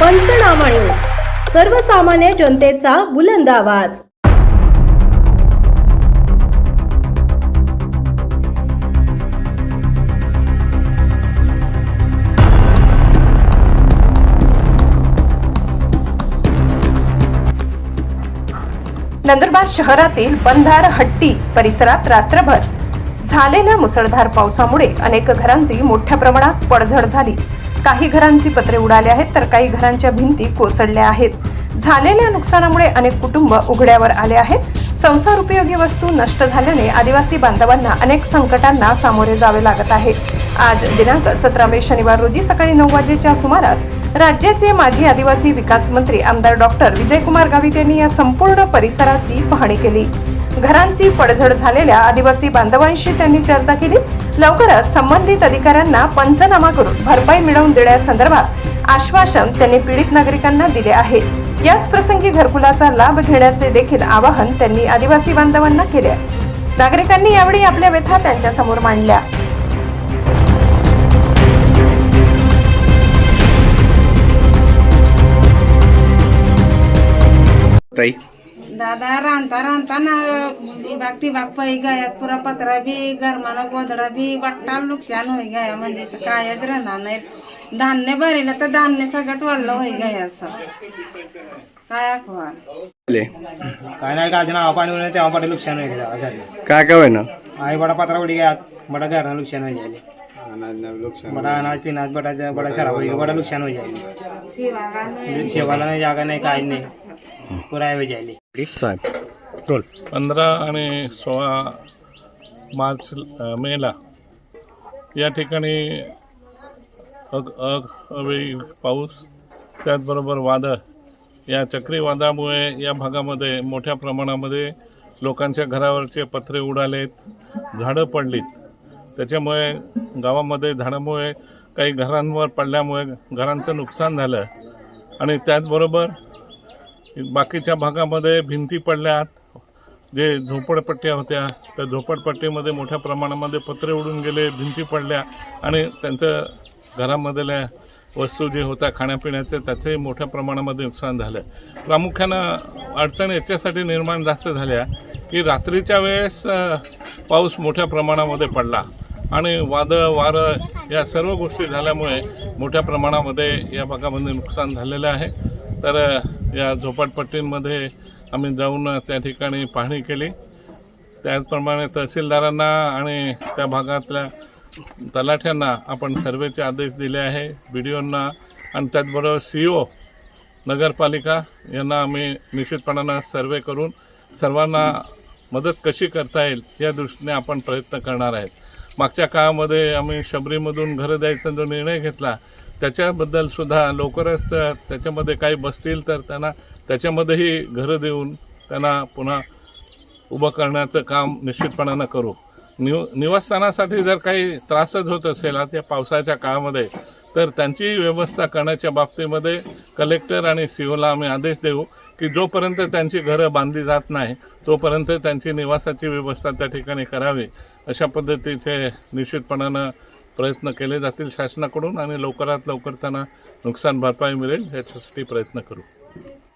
पंचनामा न्यूज. सर्वसामान्य जनतेचा बुलंद आवाज. नंदुरबार शहरातील बंधार हट्टी परिसरात रात्रभर झालेल्या मुसळधार पावसामुळे अनेक घरांची मोठ्या प्रमाणात पडझड झाली. काही घरांची पत्रे उडाली आहेत तर काही घरांच्या भिंती कोसळल्या आहेत. झालेल्या नुकसानामुळे अनेक कुटुंब उघड्यावर आले आहेत. संसार उपयोगी वस्तू नष्ट झाल्याने आदिवासी बांधवांना अनेक संकटांना सामोरे जावे लागत आहे. आज दिनांक सतरा मे शनिवार रोजी सकाळी नऊ वाजेच्या सुमारास राज्याचे माजी आदिवासी विकास मंत्री आमदार डॉक्टर विजयकुमार गावित यांनी या संपूर्ण परिसराची पाहणी केली. घरांची पडझड झालेल्या आदिवासी बांधवांशी त्यांनी चर्चा केली. लवकरच संबंधित अधिकाऱ्यांना पंचनामा करून भरपाई मिळवून देण्यासंदर्भात आश्वासन त्यांनी पीडित नागरिकांना दिले आहे. याच प्रसंगी घरकुलाचा लाभ घेण्याचे देखील आवाहन त्यांनी आदिवासी बांधवांना केले नागरिकांनी यावेळी आपल्या व्यथा त्यांच्यासमोर मांडल्या. ताई दादा रांधता रांधता ना. बाग ती पै गयात. पुरा पत्रा बी गरमानं गोंधळा बी बट्टा नुकसान होई गया म्हणजे असं कायच राहणार नाही धान्य भरेलं तर धान्य सगळं वल्ल होई गया असं. काय काय नाही का नाव पाणी तेव्हा बडं नुकसान होईल घरनं काय काय होय ना आई बडा पत्रा उडी गया बडा घरनं नुकसान हो जाए बड़ा अनाज पिनाज बड़ा बड़ा खराब हो जाएगा बड़ा नुकसान हो जाएगा शेवाला नाही. जागा नाही काय नाही. पुरा हो जायले. साहेब. रोल पंधरा आणि सोळा मार्च मेला. या ठिकाणी अग अग अवेळी पाऊस त्याचबरोबर वादळ. या चक्रीवादळामुळे या भागामध्ये मोठ्या प्रमाणामध्ये लोकांच्या घरावरचे पत्रे उडालेत झाडं पडलीत. त्याच्यामुळे गावामध्ये झाडामुळे काही घरांवर पडल्यामुळे घरांचं नुकसान झालं. आणि त्याचबरोबर बाकीच्या भागामध्ये भिंती पडल्यात. जे झोपडपट्ट्या होत्या त्या झोपडपट्टीमध्ये मोठ्या प्रमाणामध्ये पत्रे उडून गेले भिंती पडल्या आणि त्यांचं घरामधल्या वस्तू जे होत्या खाण्यापिण्याचे त्याचंही मोठ्या प्रमाणामध्ये नुकसान झालं. प्रामुख्यानं अडचण याच्यासाठी निर्माण जास्त झाल्या की रात्रीच्या वेळेस पाऊस मोठ्या प्रमाणामध्ये पडला आणि वादळ वारं या सर्व गोष्टी झाल्यामुळे मोठ्या प्रमाणामध्ये या भागामध्ये नुकसान झालेलं आहे. तर या झोपडपट्टींमध्ये आम्ही जाऊन त्या ठिकाणी पाहणी केली. त्याचप्रमाणे तहसीलदारांना आणि त्या भागातल्या तलाठ्यांना आपण सर्वेचे आदेश दिले आहे. बी डी ओंना आणि त्याचबरोबर सी ओ नगरपालिका यांना आम्ही निश्चितपणानं सर्वे करून सर्वांना मदत कशी करता येईल या दृष्टीने आपण प्रयत्न करणार आहेत. मागच्या काळामध्ये आम्ही शबरीमधून घरं द्यायचा जो निर्णय घेतला त्याच्याबद्दल सुद्धा लवकरच त्याच्यामध्ये काही बसतील तर त्यांना त्याच्यामध्येही घरं देऊन त्यांना पुन्हा उभं करण्याचं काम निश्चितपणानं करू. निव निवासस्थानासाठी जर काही त्रासच होत असेल आता या पावसाच्या काळामध्ये तर त्यांची व्यवस्था करण्याच्या बाबतीमध्ये कलेक्टर आणि सी ओला आम्ही आदेश देऊ की जोपर्यंत त्यांची घरं बांधली जात नाही तोपर्यंत त्यांची निवासाची व्यवस्था त्या ठिकाणी करावी अशा पद्धतीचे निश्चितपणानं प्रयत्न केले जातील शासनाकडून आणि लवकरात लवकर त्यांना नुकसान भरपाई मिळेल याच्यासाठी प्रयत्न करू.